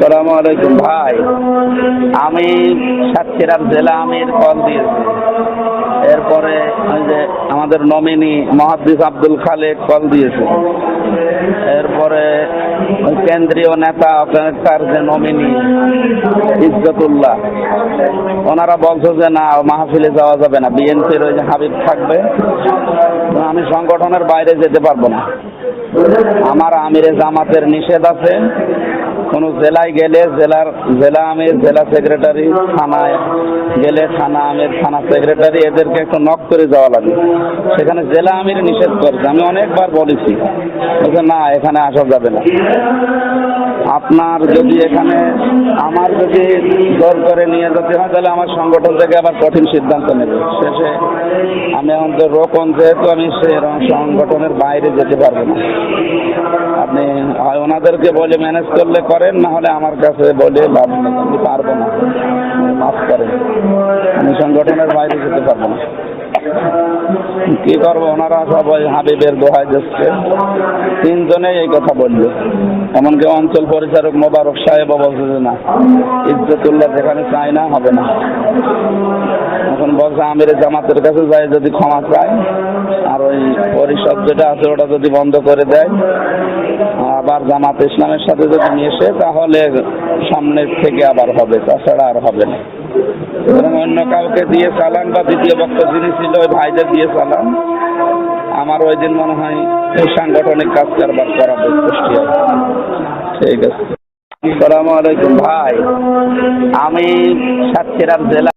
সালামু আলাইকুম ভাই। আমি সাতক্ষীরার জেলা আমির কল দিয়েছি এরপরে যে আমাদের নমিনি মহাদ্দিস আব্দুল খালেক কল দিয়েছে এরপরে কেন্দ্রীয় নেতা ওখানকার যে নমিনি ইজ্জতুল্লাহ, ওনারা বলছে যে না, মাহফিলে যাওয়া যাবে না। বিএনপির ওই যে হাবিব থাকবে। আমি সংগঠনের বাইরে যেতে পারব না। আমার আমিরে জামাতের নিষেধ আছে। কোনো জেলায় গেলে জেলার জেলা আমের, জেলা সেক্রেটারি থানায় গেলে থানা আমের, থানা সেক্রেটারি এদেরকে একটু নক করে যাওয়া লাগে। সেখানে জেলা আমির নিষেধ করেছে। আমি অনেকবার বলেছি না, এখানে আসা যাবে না। আপনার যদি এখানে আমার যদি জোর করে নিয়ে যেতে হয়, তাহলে আমার সংগঠন থেকে আবার কঠিন সিদ্ধান্ত নেবে। শেষে আমি তো রোপণ যেহেতু আমি সে সংগঠনের বাইরে যেতে পারব না। ওনাদেরকে বলে ম্যানেজ করলে করেন না হলে আমার কাছে বলে লাভ নেই আমি পারব না। মাফ করেন। আমি সংগঠনের বাইরে যেতে পারব না। কি করব? ওনারা সবাই হাবিবের দোহাই যাচ্ছে। তিনজনেই এই কথা বলল এমনকি অঞ্চল পরিচালক মোবারক সাহেবও বলছে না, ইজ্জতুল্লাহ যেখানে চাই না, হবে না। এখন বলছে, আমির জামাতের কাছে যাই, যদি ক্ষমা চাই। আর ওই পরিষদ যেটা আছে, ওটা যদি বন্ধ করে দেয়। আবার জামাত ইসলামের সাথে যদি মিশে, তাহলে সামনের থেকে আবার হবে, তাছাড়া আর হবে না। অন্য কাউকে দিয়ে চালান, বা দ্বিতীয় পক্ষ যিনি ছিল, ওই ভাইদের দিয়ে চালান। আমার ওই দিন মনে হয়, এই সাংগঠনিক কাজ কারবার করাবে কুষ্টিয়া ঠিক আছে। আসসালামু আলাইকুম ভাই। আমি সাতক্ষীরার জেলা